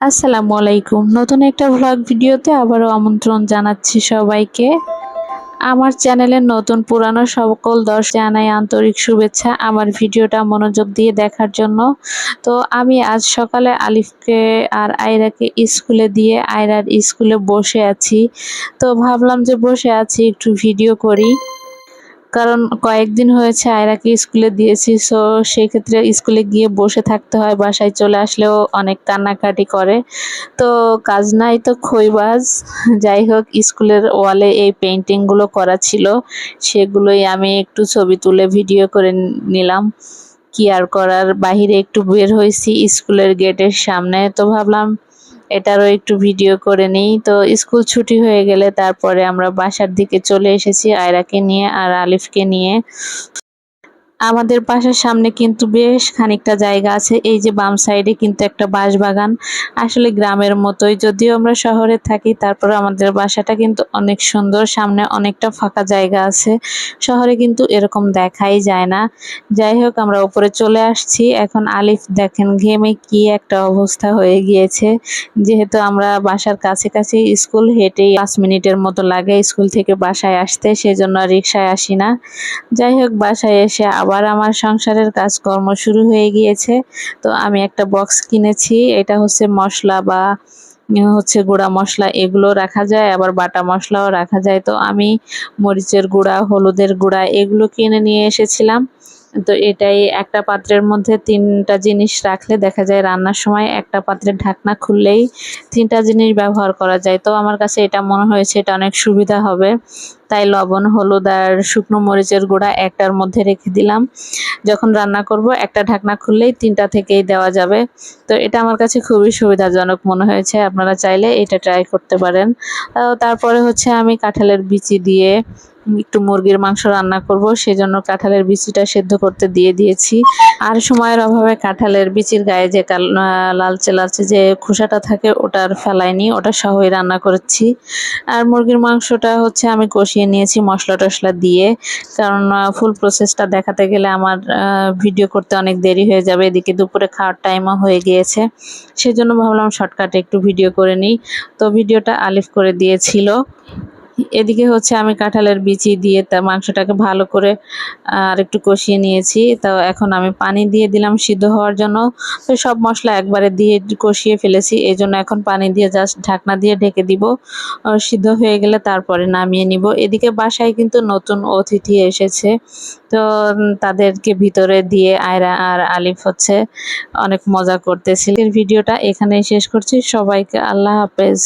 আসসালামু আলাইকুম। নতুন একটা ভ্লগ ভিডিওতে আবারও আমন্ত্রণ জানাচ্ছি সবাইকে। আমার চ্যানেলের নতুন পুরানো সকল দর্শক জানাই আন্তরিক শুভেচ্ছা আমার ভিডিওটা মনোযোগ দিয়ে দেখার জন্য। তো আমি আজ সকালে আলিফকে আর আয়রাকে স্কুলে দিয়ে আয়রার স্কুলে বসে আছি। তো ভাবলাম যে বসে আছি, একটু ভিডিও করি। কারণ কয়েকদিন হয়েছে আয়রাকে স্কুলে দিয়েছি সো সেক্ষেত্রে স্কুলে গিয়ে বসে থাকতে হয়, বাসায় চলে আসলেও অনেক কান্নাকাটি করে। তো কাজ নাই তো খইবাজ। যাই হোক, স্কুলের ওয়ালে এই পেন্টিংগুলো করা ছিল, সেগুলোই আমি একটু ছবি তুলে ভিডিও করে নিলাম। কি আর করার? বাহিরে একটু বের হয়েছি স্কুলের গেটের সামনে, তো ভাবলাম এটারও একটু ভিডিও করে নিই। তো স্কুল ছুটি হয়ে গেলে তারপরে আমরা বাসার দিকে চলে এসেছি আয়রাকে নিয়ে আর আলিফকে নিয়ে। আমাদের বাসার সামনে কিন্তু বেশ খানিকটা জায়গা আছে। এই যে বাম সাইডে কিন্তু একটা বাঁশ বাগান আসলে গ্রামের মতোই। যদিও আমরা শহরে থাকি তারপর আমাদের বাসাটা কিন্তু অনেক সুন্দর। সামনে অনেকটা ফাঁকা জায়গা আছে। শহরে কিন্তু এরকম দেখাই যায় না। যাই হোক, আমরা উপরে চলে আসছি। এখন আলিফ, দেখেন ঘেমে কি একটা অবস্থা হয়ে গিয়েছে। যেহেতু আমরা বাসার কাছে কাছে স্কুল হেঁটেই পাঁচ মিনিটের মতো লাগে স্কুল থেকে বাসায় আসতে, সেজন্য রিক্সায় আসি না। যাই হোক, বাসায় এসে আবার আমার সংসারের কাজকর্ম শুরু হয়ে গিয়েছে। তো আমি একটা বক্স কিনেছি, এটা হচ্ছে মশলা বা হচ্ছে গুঁড়া মশলা, এগুলো রাখা যায়, আবার বাটা মশলাও রাখা যায়। তো আমি মরিচের গুঁড়া, হলুদের গুঁড়া, এগুলো কিনে নিয়ে এসেছিলাম। তো এটাই একটা পাত্রের মধ্যে তিনটা জিনিস রাখলে দেখা যায় রান্নার সময় একটা পাত্রের ঢাকনা খুললেই তিনটা জিনিস ব্যবহার করা যায়। তো আমার কাছে এটা মনে হয়েছে এটা অনেক সুবিধা হবে। তাই লবণ, হলুদ আর শুকনো মরিচের গুঁড়া একটার মধ্যে রেখে দিলাম। যখন রান্না করব, একটা ঢাকনা খুললেই তিনটা থেকেই দেওয়া যাবে। তো এটা আমার কাছে খুবই সুবিধাজনক মনে হয়েছে, আপনারা চাইলে এটা ট্রাই করতে পারেন। তারপরে হচ্ছে আমি কাঁঠালের বিচি দিয়ে একটু মুরগির মাংস রান্না করব, সেজন্য কাঁঠালের বিচিটা সেদ্ধ করতে দিয়ে দিয়েছি। আর সময়ের অভাবে কাঁঠালের বিচির গায়ে যে লালচে লালচে যে খোসাটা থাকে, ওটার ফেলাইনি, ওটা সহই রান্না করেছি। আর মুরগির মাংসটা হচ্ছে আমি কষিয়ে নিয়েছি মশলা টশলা দিয়ে, কারণ ফুল প্রসেসটা দেখাতে গেলে আমার ভিডিও করতে অনেক দেরি হয়ে যাবে, এদিকে দুপুরে খাওয়ার টাইমও হয়ে গিয়েছে। সেজন্য ভাবলাম শর্টকাটে একটু ভিডিও করে নিই। তো ভিডিওটা আলিফ করে দিয়েছিল। এদিকে হচ্ছে আমি কাঁঠালের বিচি দিয়ে তা মাংসটাকে ভালো করে, আর একটু কষিয়ে নিয়েছি। তো এখন আমি পানি দিয়ে দিলাম সিদ্ধ হওয়ার জন্য। তো সব মশলা একবারে দিয়ে কষিয়ে ফেলেছি। এই জন্য এখন পানি দিয়ে জাস্ট ঢাকনা দিয়ে ঢেকে দিব। সিদ্ধ হয়ে গেলে তারপরে নামিয়ে নিব। এদিকে বাসায় কিন্তু নতুন অতিথি এসেছে। তো তাদেরকে ভিতরে দিয়ে আয়রা আর আলিফ হচ্ছে অনেক মজা করতেছিল। ভিডিওটা এখানেই শেষ করছি। সবাইকে আল্লাহ হাফেজ।